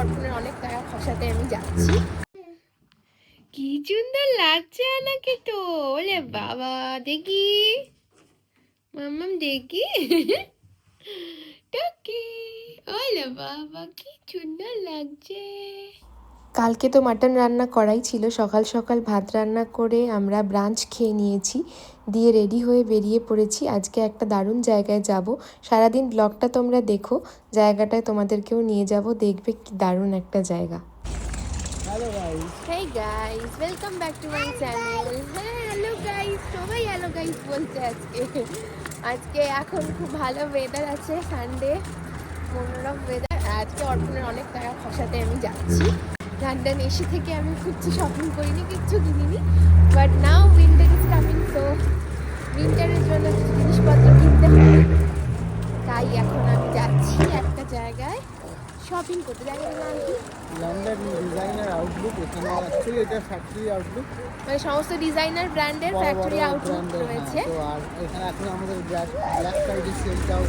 অর্পণের অনেক টাকা খসাতে আমি যাচ্ছি। কি সুন্দর লাগছে আমাকে তো। ওলে বাবা, দেখি। মাম্মাম, দেখি। টকি। ওলে বাবা, কি সুন্দর লাগছে। কালকে তো মাটন রান্না করাই ছিল। সকাল সকাল ভাত রান্না করে আমরা ব্রাঞ্চ খেয়ে নিয়েছি। দিয়ে রেডি হয়ে বেরিয়ে পড়েছি। আজকে একটা দারুণ জায়গায় যাব। সারাদিন ব্লগটা তোমরা দেখো। জায়গাটায় তোমাদেরকেও নিয়ে যাব। দেখবে কি দারুণ একটা জায়গা। Hey guys welcome back to my channel হ্যাঁ হ্যালো গাইস সবাই হ্যালো গাইস বলছে আজকে। আজকে এখন খুব ভালো ওয়েদার আছে। সানডে মনোরম ওয়েদার আজকে অর্পণের অনেক টাকা খসাতে আমি যাচ্ছি। লন্ডন এসে থেকে আমি কিচ্ছু শপিং করিনি, কিচ্ছু কিনিনি। But now winter is coming so উইন্টারের জন্য কিছু জিনিসপত্র কিনতে হবে। তাই এখন আমি যাচ্ছি একটা জায়গায় শপিং করতে। জায়গাটার নাম কি? লন্ডন আউটলুক এখানে অ্যাকচুয়ালি এটা ফ্যাক্টরি আউটলুক মানে সমস্ত ডিজাইনার ব্র্যান্ডের ফ্যাক্টরি আউটলুক রয়েছে তো আর এখানে এখন আমাদের ব্ল্যাক ব্ল্যাক ফ্রাইডে সেলটাও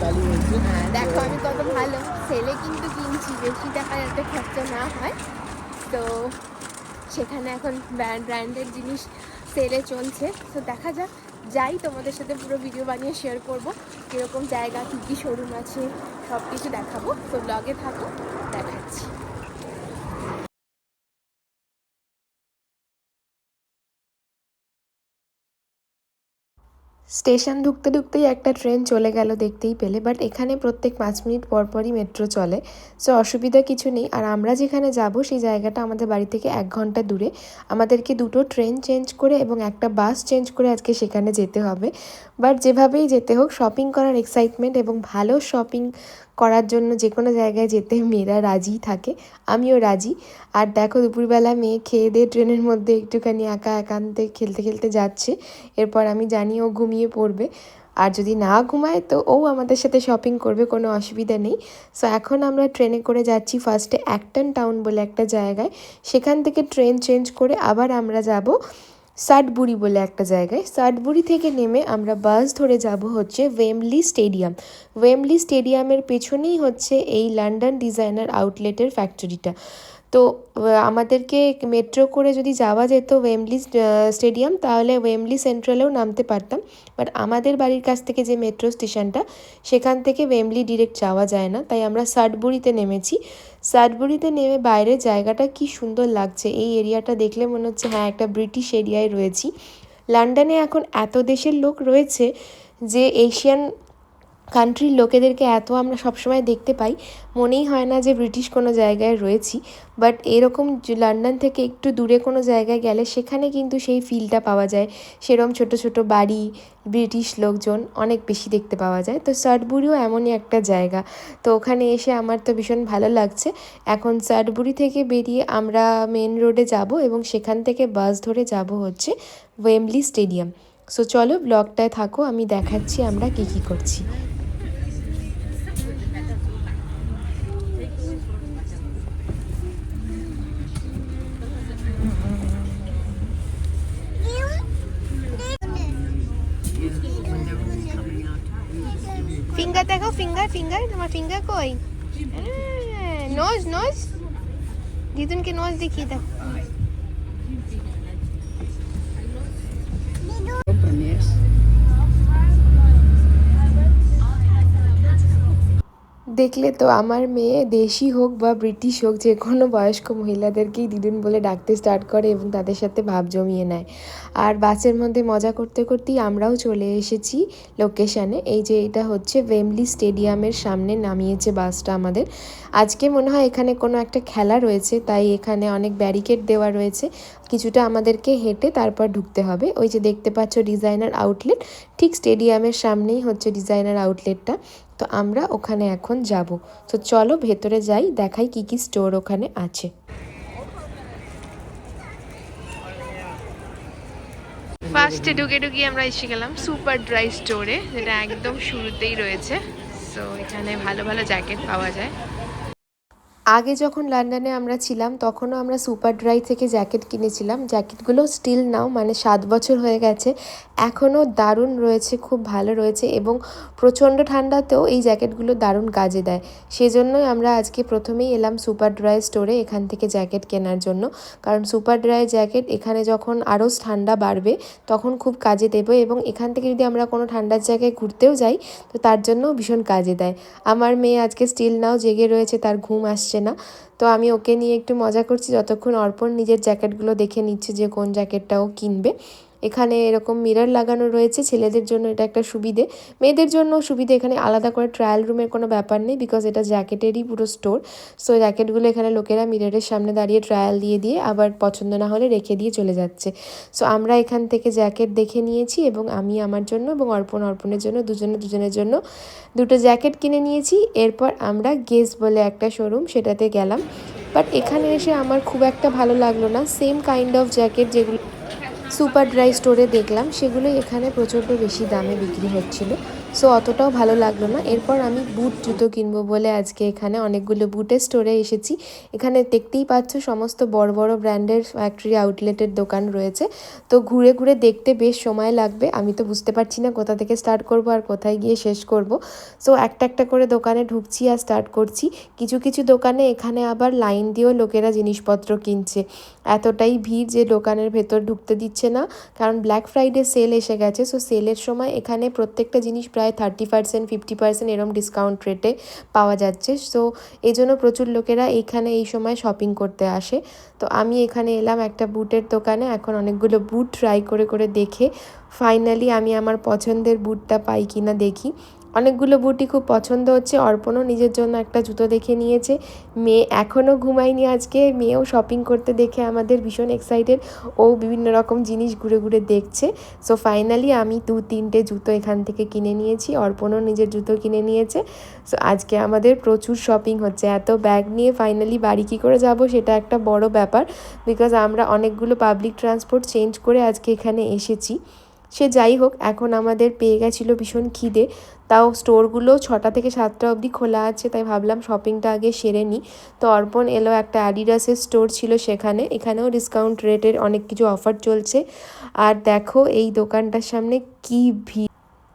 চালু হয়েছে। হ্যাঁ দেখো আমি কত ভালো সেলে কিন্তু কিনছি বেশি টাকা যাতে খরচা না হয়। তো সেখানে এখন ব্র্যান্ডের জিনিস সেলে চলছে। তো দেখা যাক যাই তোমাদের সাথে পুরো ভিডিও বানিয়ে শেয়ার করব কীরকম জায়গা কী কী শোরুম আছে সব কিছু দেখাবো। তো ব্লগে থাকো দেখাচ্ছি। স্টেশন ঢুকতে ঢুকতেই একটা ট্রেন চলে গেল দেখতেই পেলে বাট এখানে প্রত্যেক পাঁচ মিনিট পর পরই মেট্রো চলে। সো অসুবিধা কিছু নেই। আর আমরা যেখানে যাব, সেই জায়গাটা আমাদের বাড়ি থেকে এক ঘণ্টা দূরে। আমাদেরকে দুটো ট্রেন চেঞ্জ করে এবং একটা বাস চেঞ্জ করে আজকে সেখানে যেতে হবে। বাট যেভাবেই যেতে হোক শপিং করার এক্সাইটমেন্ট এবং ভালো শপিং করার জন্য যে কোনো জায়গায় যেতে মেয়েরা রাজি থাকে, আমিও রাজি। আর দেখো দুপুরবেলা মেয়ে খেয়ে দিয়ে ট্রেনের মধ্যে একটুখানি একা একান্তে খেলতে খেলতে যাচ্ছে। এরপর আমি জানি ও ঘুমিয়ে পড়বে। আর যদি না ঘুমায় তো ও আমাদের সাথে শপিং করবে, কোনো অসুবিধা নেই। সো এখন আমরা ট্রেনে করে যাচ্ছি ফার্স্টে অ্যাক্টন টাউন বলে একটা জায়গায়। সেখান থেকে ট্রেন চেঞ্জ করে আবার আমরা যাব সাটবুড়ি বলে একটা জায়গায়। সাটবুড়ি থেকে নেমে আমরা বাস ধরে যাব হচ্ছে ওয়েমলি স্টেডিয়াম। ওয়েমলি স্টেডিয়ামের পেছনেই হচ্ছে এই লন্ডন ডিজাইনার আউটলেটের ফ্যাক্টরিটা তো আমাদেরকে মেট্রো করে যদি যাওয়া যেত ওয়েমলি স্টেডিয়াম তাহলে ওয়েমলি সেন্ট্রালেও নামতে পারতাম। বাট আমাদের বাড়ির কাছ থেকে যে মেট্রো স্টেশনটা সেখান থেকে ওয়েমলি ডিরেক্ট যাওয়া যায় না। তাই আমরা সাটবুড়িতে নেমেছি। সাটবুড়িতে নেমে বাইরের জায়গাটা কি সুন্দর লাগছে। এই এরিয়াটা দেখলে মনে হচ্ছে হ্যাঁ একটা ব্রিটিশ এরিয়ায় রয়েছি। লন্ডনে এখন এত দেশের লোক রয়েছে যে এশিয়ান কান্ট্রির লোকেদেরকে এত আমরা সবসময় দেখতে পাই, মনেই হয় না যে ব্রিটিশ কোনো জায়গায় রয়েছি। বাট এরকম লন্ডন থেকে একটু দূরে কোনো জায়গায় গেলে সেখানে কিন্তু সেই ফিলটা পাওয়া যায়। সেরম ছোট ছোট বাড়ি, ব্রিটিশ লোকজন অনেক বেশি দেখতে পাওয়া যায়। তো সাটবুড়িও এমনই একটা জায়গা। তো ওখানে এসে আমার তো ভীষণ ভালো লাগছে। এখন সাটবুড়ি থেকে বেরিয়ে আমরা মেন রোডে যাব এবং সেখান থেকে বাস ধরে যাব হচ্ছে ওয়েমলি স্টেডিয়াম সো চলো ব্লগটায় থাকো, আমি দেখাচ্ছি আমরা কী কী করছি। ফিঙ্গার দেখো ফিঙ্গার ফিঙ্গার তোমার ফিঙ্গার কই নোজ নোজ দিদুনকে নোজ দেখিয়ে দাও দেখলে তো আমার মেয়ে দেশি হোক বা ব্রিটিশ হোক, যে কোনো বয়স্ক মহিলাদেরকেই দিদুন বলে ডাকতে স্টার্ট করে এবং তাদের সাথে ভাব জমিয়ে নেয়। আর বাসের মধ্যে মজা করতে করতেই আমরাও চলে এসেছি লোকেশানে এই যে এটা হচ্ছে ওয়েমলি স্টেডিয়ামের সামনে নামিয়েছে বাসটা আমাদের। আজকে মনে হয় এখানে কোনো একটা খেলা রয়েছে, তাই এখানে অনেক ব্যারিকেড দেওয়া রয়েছে। কিছুটা আমাদেরকে হেঁটে তারপর ঢুকতে হবে। ওই যে দেখতে পাচ্ছ ডিজাইনার আউটলেট ঠিক স্টেডিয়ামের সামনেই হচ্ছে ডিজাইনার আউটলেটটা তো আমরা ওখানে এখন যাব। তো চলো ভেতরে যাই, দেখাই কি কি স্টোর ওখানে আছে। ফার্স্টে ঢুকে ঢুকিয়ে আমরা এসে গেলাম সুপার ড্রাই স্টোরে যেটা একদম শুরুতেই রয়েছে। সো এখানে ভালো ভালো জ্যাকেট পাওয়া যায়। আগে যখন লন্ডনে আমরা ছিলাম, তখনও আমরা সুপার ড্রাই থেকে জ্যাকেট কিনেছিলাম। জ্যাকেটগুলো স্টিল নাও মানে সাত বছর হয়ে গেছে। এখনও দারুণ রয়েছে, খুব ভালো রয়েছে এবং প্রচণ্ড ঠান্ডাতেও এই জ্যাকেটগুলো দারুণ কাজে দেয়। সেজন্যই আমরা আজকে প্রথমেই এলাম সুপার ড্রাই স্টোরে এখান থেকে জ্যাকেট কেনার জন্য। কারণ সুপার ড্রাই জ্যাকেট এখানে যখন আরও ঠান্ডা বাড়বে, তখন খুব কাজে দেবে এবং এখান থেকে যদি আমরা কোনো ঠান্ডার জায়গায় ঘুরতেও যাই, তো তার জন্য ভীষণ কাজে দেয়। আমার মেয়ে আজকে স্টিল নাও জেগে রয়েছে, তার ঘুম আসছে না। তো আমি ওকে নিয়ে একটু মজা করছি, যতক্ষণ অর্পণ নিজের জ্যাকেটগুলো দেখে নিচ্ছে যে কোন জ্যাকেটটা ও কিনবে। এখানে এরকম মিরর লাগানো রয়েছে ছেলেদের জন্য, এটা একটা সুবিধে। মেয়েদের জন্য সুবিধে, এখানে আলাদা করে ট্রায়াল রুমের কোনো ব্যাপার নেই বিকজ এটা জ্যাকেটেরই পুরো স্টোর সো জ্যাকেটগুলো এখানে লোকেরা মিররের সামনে দাঁড়িয়ে ট্রায়াল দিয়ে দিয়ে আবার পছন্দ না হলে রেখে দিয়ে চলে যাচ্ছে। সো আমরা এখান থেকে জ্যাকেট দেখে নিয়েছি এবং আমি আমার জন্য এবং অর্পণ অর্পণের জন্য, দুজনে দুজনের জন্য দুটো জ্যাকেট কিনে নিয়েছি। এরপর আমরা গেস বলে একটা শোরুম সেটাতে গেলাম। বাট এখানে এসে আমার খুব একটা ভালো লাগল না। সেম কাইন্ড অফ জ্যাকেট যেগুলো সুপার ড্রাই স্টোরে দেখলাম সেগুলো এখানে প্রচণ্ড বেশি দামে বিক্রি হচ্ছিল। সো অতটাও ভালো লাগল না। এরপর আমি বুট জুতো কিনবো বলে আজকে এখানে অনেকগুলো বুটের স্টোরে এসেছি। এখানে দেখতেই পাচ্ছ সমস্ত বড় বড় ব্র্যান্ডের ফ্যাক্টরি আউটলেটের দোকান রয়েছে। তো ঘুরে ঘুরে দেখতে বেশ সময় লাগবে। আমি তো বুঝতে পারছি না কোথা থেকে স্টার্ট করব আর কোথায় গিয়ে শেষ করব। সো একটা একটা করে দোকানে ঢুকছি আর স্টার্ট করছি। কিছু কিছু দোকানে এখানে আবার লাইন দিয়েও লোকেরা জিনিসপত্র কিনছে। এতটাই ভিড় যে দোকানের ভেতর ঢুকতে দিচ্ছে না। কারণ ব্ল্যাক ফ্রাইডে সেল এসে গেছে। সো সেলের সময় এখানে প্রত্যেকটা জিনিস প্রায় থার্টি পার্সেন্ট ফিফটি পার্সেন্ট এরম ডিসকাউন্ট রেটে পাওয়া যাচ্ছে। সো এই জন্য প্রচুর লোকেরা এইখানে এই সময় শপিং করতে আসে। তো আমি এখানে এলাম একটা বুটের দোকানে, এখন অনেকগুলো বুট ট্রাই করে করে দেখে ফাইনালি আমি আমার পছন্দের বুটটা পাই কিনা দেখি। অনেকগুলো বুটি খুব পছন্দ হচ্ছে। অর্পণও নিজের জন্য একটা জুতো দেখে নিয়েছে। মেয়ে এখনও ঘুমায়নি আজকে। মেয়েও শপিং করতে দেখে আমাদের ভীষণ এক্সাইটেড ও বিভিন্ন রকম জিনিস ঘুরে ঘুরে দেখছে। সো ফাইনালি আমি দু তিনটে জুতো এখান থেকে কিনে নিয়েছি। অর্পণও নিজের জুতো কিনে নিয়েছে। সো আজকে আমাদের প্রচুর শপিং হচ্ছে। এত ব্যাগ নিয়ে ফাইনালি বাড়ি কী করে যাব সেটা একটা বড় ব্যাপার। বিকজ আমরা অনেকগুলো পাবলিক ট্রান্সপোর্ট চেঞ্জ করে আজকে এখানে এসেছি। সে যাই হোক, এখন আমাদের পেয়ে গেছিল ভীষণ খিদে। তাও স্টোরগুলো ছটা থেকে সাতটা অবধি খোলা আছে, তাই ভাবলাম শপিংটা আগে সেরে নিই। তো অর্পণ এলো একটা অ্যাডিডাসের স্টোর ছিল সেখানে। এখানেও ডিসকাউন্ট রেটের অনেক কিছু অফার চলছে। আর দেখো এই দোকানটার সামনে কি ভিড়।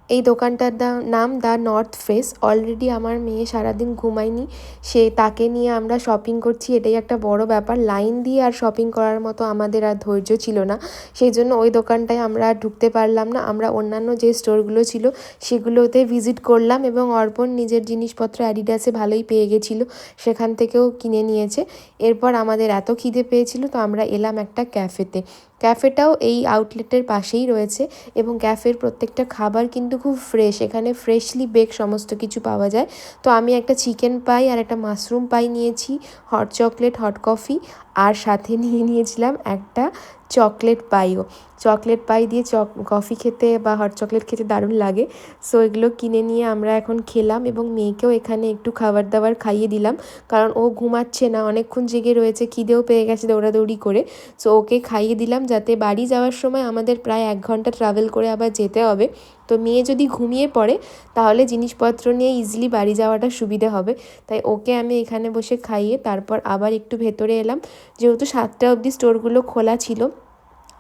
এই দোকানটার নাম দ্য নর্থ ফেস। অলরেডি আমার মেয়ে সারাদিন ঘুমায়নি। সে তাকে নিয়ে আমরা শপিং করছি। এটাই একটা বড় ব্যাপার। লাইন দিয়ে আর শপিং করার মতো আমাদের আর ধৈর্য ছিল না। সেই জন্য ওই দোকানটায় আমরা ঢুকতে পারলাম না। আমরা অন্যান্য যে স্টোরগুলো ছিল, সেগুলোতে ভিজিট করলাম এবং অর্পণ নিজের জিনিসপত্র অ্যাডিডাসে ভালোই পেয়ে গেছিল। সেখান থেকেও কিনে নিয়েছে। এরপর আমাদের এত খিদে পেয়েছিল, তো আমরা এলাম একটা ক্যাফেতে। ক্যাফেটাও এই আউটলেটের পাশেই রয়েছে এবং ক্যাফের প্রত্যেকটা খাবার কিন্তু খুব ফ্রেশ এখানে ফ্রেশলি বেক সমস্ত কিছু পাওয়া যায়। তো আমি একটা চিকেন পাই আর একটা মাশরুম পাই নিয়েছি হট চকলেট হট কফি আর সাথে নিয়ে নিয়েছিলাম একটা চকলেট পাইও। চকলেট পাই দিয়ে চক, কফি খেতে বা হট চকলেট খেতে দারুণ লাগে। সো এগুলো কিনে নিয়ে আমরা এখন খেলাম এবং মেয়েকেও এখানে একটু খাবার দাবার খাইয়ে দিলাম। কারণ ও ঘুমাচ্ছে না, অনেকক্ষণ জেগে রয়েছে, খিদেও পেয়ে গেছে দৌড়াদৌড়ি করে। সো ওকে খাইয়ে দিলাম যাতে বাড়ি যাওয়ার সময় আমাদের প্রায় এক ঘণ্টা ট্রাভেল করে আবার যেতে হবে। তো মেয়ে যদি ঘুমিয়ে পড়ে, তাহলে জিনিসপত্র নিয়ে ইজিলি বাড়ি যাওয়াটা সুবিধে হবে। তাই ওকে আমি এখানে বসে খাইয়ে তারপর আবার একটু ভেতরে এলাম। যেহেতু সাতটা অবধি স্টোরগুলো খোলা ছিল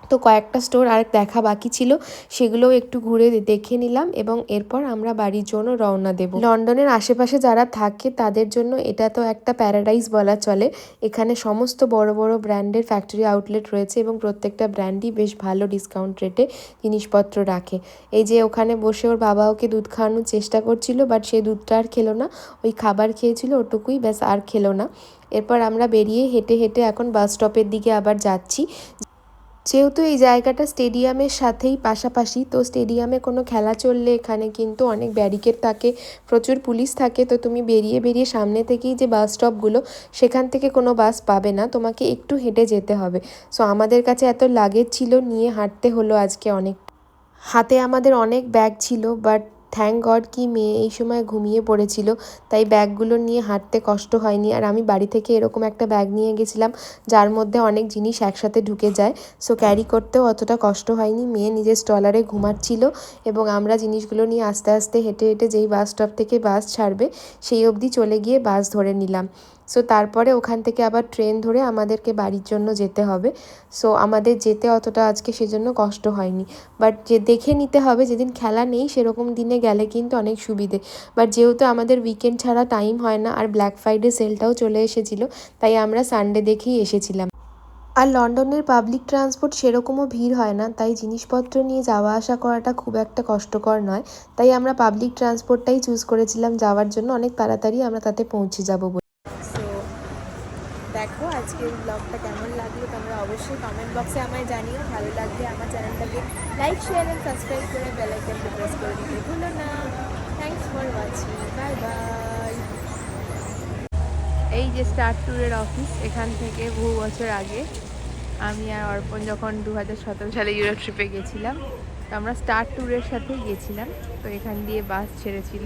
তো কয়েকটা স্টোর আর দেখা বাকি ছিল, সেগুলোও একটু ঘুরে দেখে নিলাম এবং এরপর আমরা বাড়ির জন্য রওনা দেব। লন্ডনের আশেপাশে যারা থাকে তাদের জন্য এটা তো একটা প্যারাডাইস বলা চলে। এখানে সমস্ত বড় বড় ব্র্যান্ডের ফ্যাক্টরি আউটলেট রয়েছে এবং প্রত্যেকটা ব্র্যান্ডই বেশ ভালো ডিসকাউন্ট রেটে জিনিসপত্র রাখে। এই যে ওখানে বসে ওর বাবা ওকে দুধ খাওয়ানোর চেষ্টা করছিল বাট সে দুধটা আর খেলো না। ওই খাবার খেয়েছিল ওটুকুই, ব্যাস আর খেলো না। এরপর আমরা বেরিয়ে হেঁটে হেঁটে এখন বাস স্টপের দিকে আবার যাচ্ছি। যেহেতু এই জায়গাটা স্টেডিয়ামের সাথেই পাশাপাশি, তো স্টেডিয়ামে কোনো খেলা চললে এখানে কিন্তু অনেক ব্যারিকেড থাকে, প্রচুর পুলিশ থাকে, তো তুমি বেরিয়ে বেরিয়ে সামনে থেকেই যে বাস স্টপগুলো, সেখান থেকে কোনো বাস পাবে না, তোমাকে একটু হেঁটে যেতে হবে। সো আমাদের কাছে এত লাগেজ ছিল, নিয়ে হাঁটতে হলো আজকে অনেক। হাতে আমাদের অনেক ব্যাগ ছিল, বাট থ্যাংক গড কি মেয়ে এই সময় ঘুমিয়ে পড়েছিল, তাই ব্যাগগুলো নিয়ে হাঁটতে কষ্ট হয়নি। আর আমি বাড়ি থেকে এরকম একটা ব্যাগ নিয়ে গেছিলাম, যার মধ্যে অনেক জিনিস একসাথে ঢুকে যায়। সো ক্যারি করতেও অতটা কষ্ট হয়নি, মেয়ে নিজের স্টলারে ঘুমাচ্ছিল এবং আমরা জিনিসগুলো নিয়ে আস্তে আস্তে হেঁটে হেঁটে যেই বাস স্টপ থেকে বাস ছাড়বে, সেই অবধি চলে গিয়ে বাস ধরে নিলাম। সো তারপরে ওখান থেকে আবার ট্রেন ধরে আমাদেরকে বাড়ির জন্য যেতে হবে। সো আমাদের যেতে অতটা আজকে সেজন্য কষ্ট হয়নি। বাট যে দেখে নিতে হবে, যেদিন খেলা নেই সেরকম দিনে গেলে কিন্তু অনেক সুবিধে। বাট যেহেতু আমাদের উইকেন্ড ছাড়া টাইম হয় না, আর ব্ল্যাক ফ্রাইডে সেলটাও চলে এসেছিল, তাই আমরা সানডে দেখেই এসেছিলাম। আর লন্ডনের পাবলিক ট্রান্সপোর্ট সেরকমও ভিড় হয় না, তাই জিনিসপত্র নিয়ে যাওয়া আসা করাটা খুব একটা কষ্টকর নয়। তাই আমরা পাবলিক ট্রান্সপোর্টটাই চুজ করেছিলাম, যাওয়ার জন্য অনেক তাড়াতাড়ি আমরা তাতে পৌঁছে যাব আজকের ব্লগটা কেমন লাগল তোমরা অবশ্যই কমেন্ট বক্সে আমায় জানিও। ভালো লাগলে আমার চ্যানেলটাকে লাইক শেয়ার অ্যান্ড সাবস্ক্রাইব করে বেল আইকনটা প্রেস করে দিতে ভুলো না। Thanks for watching bye bye এই যে স্টার ট্যুরের অফিস এখান থেকে বহু বছর আগে আমি আর অর্পণ যখন দু হাজার সতেরো সালে ইউরোপ ট্রিপে গেছিলাম, তো আমরা স্টার ট্যুরের সাথেই গেছিলাম। তো এখান দিয়ে বাস ছেড়েছিল।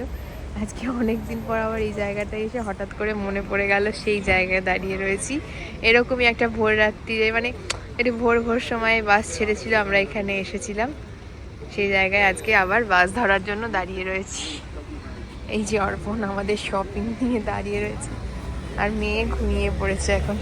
আজকে অনেক দিন পর আবার এই জায়গাটায় এসে হঠাৎ করে মনে পড়ে গেল সেই জায়গায় দাঁড়িয়ে রয়েছি। এরকমই একটা ভোর রাত্রিরে মানে একটু ভোর ভোর সময় বাস ছেড়েছিল, আমরা এখানে এসেছিলাম। সেই জায়গায় আজকে আবার বাস ধরার জন্য দাঁড়িয়ে রয়েছি। এই যে অর্পণ আমাদের শপিং নিয়ে দাঁড়িয়ে রয়েছে। আর মেয়ে ঘুমিয়ে পড়েছে এখন।